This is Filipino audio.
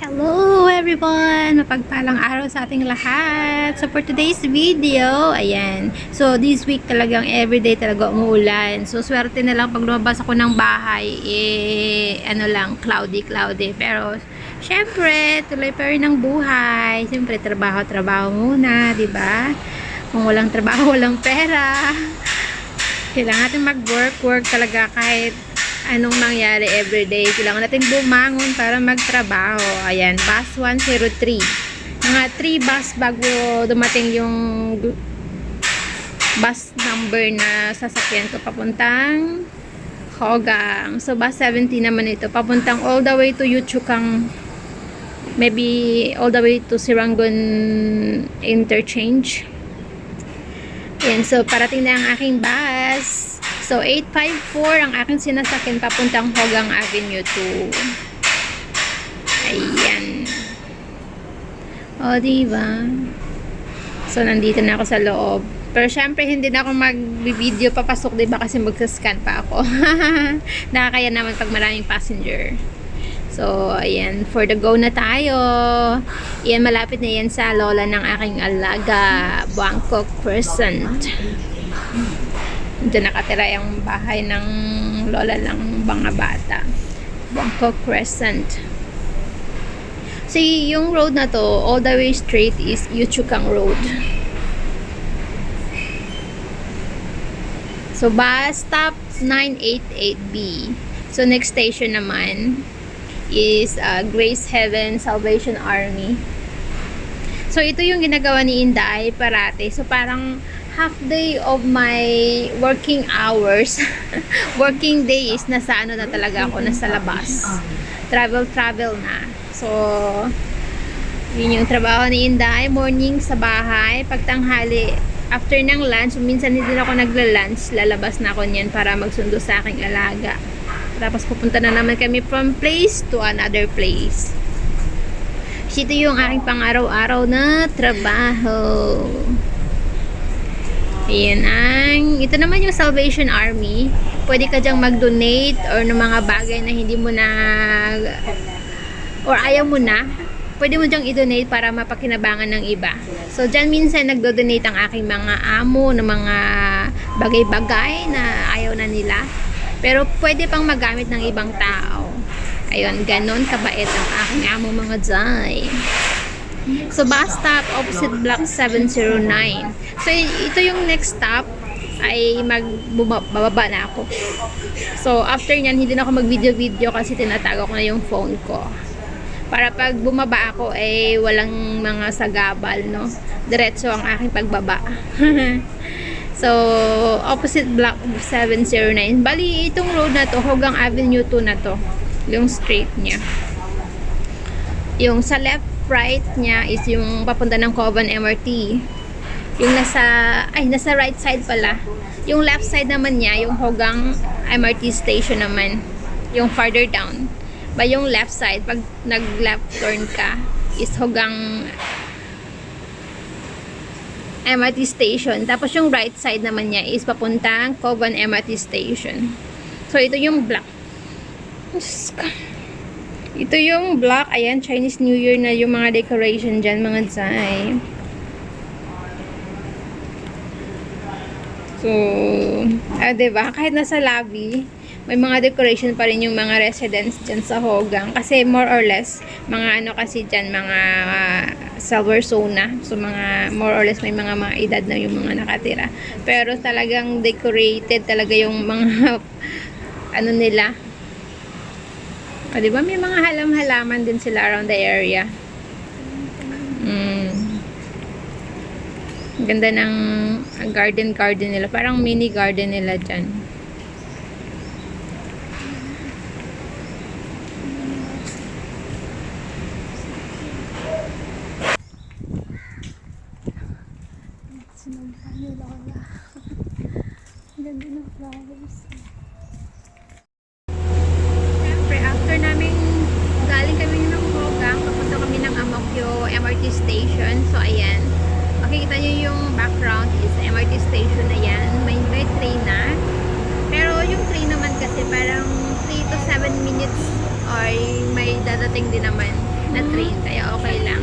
Hello everyone! Mapagpalang araw sa ating lahat. So for today's video, ayan. So this week talagang everyday talaga umuulan. So swerte na lang pag lumabas ako ng bahay, eh ano lang, cloudy, cloudy. Pero syempre, tuloy pa rin ang buhay. Syempre, trabaho, trabaho muna, di ba? Kung walang trabaho, walang pera. Kailangan natin mag-work, work talaga kahit anong mangyari everyday. Kailangan natin bumangon para magtrabaho. Ayan, bus 103. Mga 3 bus bago dumating yung bus number na sasakyan ko papuntang Hogang. So, bus 70 naman ito. Papuntang all the way to Yuchukang maybe all the way to Sirangon Interchange. Ayan, so parating na ang aking bus. So, 854 ang aking sinasakyan papuntang Hogang Avenue 2. Ayan. O, diba? So, nandito na ako sa loob. Pero syempre, hindi na ako mag-video papasok, diba? Kasi magsascan pa ako. Nakakaya naman pag maraming passenger. So, ayan. For the go na tayo. Yan, malapit na yan sa lola ng aking alaga. Bangkok Crescent. Diyan nakatira yung bahay ng lola ng mga bata. Bangkok Crescent. See, yung road na to, all the way straight is Yuchukang Road. So, bus stop 988B. So, next station naman is uh, Grace Heaven Salvation Army. So, ito yung ginagawa ni Inday parate. So, parang half day of my working hours, working day is nasa ano na talaga ako, nasa labas. Travel, travel na. So, yun yung trabaho ni Inday. Morning sa bahay, pagtanghali, after ng lunch, minsan hindi na ako nagla-lunch, lalabas na ako niyan para magsundo sa aking alaga. Tapos pupunta na naman kami from place to another place. Ito yung aking pang-araw-araw na trabaho. Ayan ang, ito naman yung Salvation Army. Pwede ka dyang mag-donate or ng mga bagay na hindi mo na or ayaw mo na. Pwede mo dyang i-donate para mapakinabangan ng iba. So, dyan minsan nagdo-donate ang aking mga amo ng mga bagay-bagay na ayaw na nila. Pero pwede pang magamit ng ibang tao. Ayun, ganon kabait ang aking amo mga jay. So, bus stop opposite block 709. So, ito yung next stop ay magbababa na ako. So, after nyan, hindi na ako mag-video-video kasi tinatago ko na yung phone ko. Para pag bumaba ako, eh, walang mga sagabal, no? Diretso ang aking pagbaba. so, opposite block 709. Bali, itong road na to, Hogang Avenue 2 na to. Yung straight niya. Yung sa left right niya is yung papunta ng Covan MRT. Yung nasa, ay, nasa right side pala. Yung left side naman niya, yung Hogang MRT station naman. Yung farther down. Ba yung left side, pag nag-left turn ka, is Hogang MRT station. Tapos yung right side naman niya is papuntang Covan MRT station. So, ito yung block. Diyos. Ito yung block. Ayan, Chinese New Year na yung mga decoration dyan, mga zay. So, ah, diba? Kahit nasa lobby, may mga decoration pa rin yung mga residents dyan sa Hogang. Kasi more or less, mga ano kasi dyan, mga uh, silver zona. So, mga more or less may mga mga edad na yung mga nakatira. Pero talagang decorated talaga yung mga ano nila. O, di ba? May mga halam-halaman din sila around the area. Mm. Ganda ng garden-garden nila. Parang mini garden nila dyan. Sinundan wala. Ang ganda ng flowers. Siyempre, after namin galing kami ng Hogang, papunta kami ng Amokyo MRT station. So, ayan. Makikita nyo yung background is MRT station na yan. May, may train na. Pero yung train naman kasi parang 3 to 7 minutes or may dadating din naman. na train, kaya okay lang.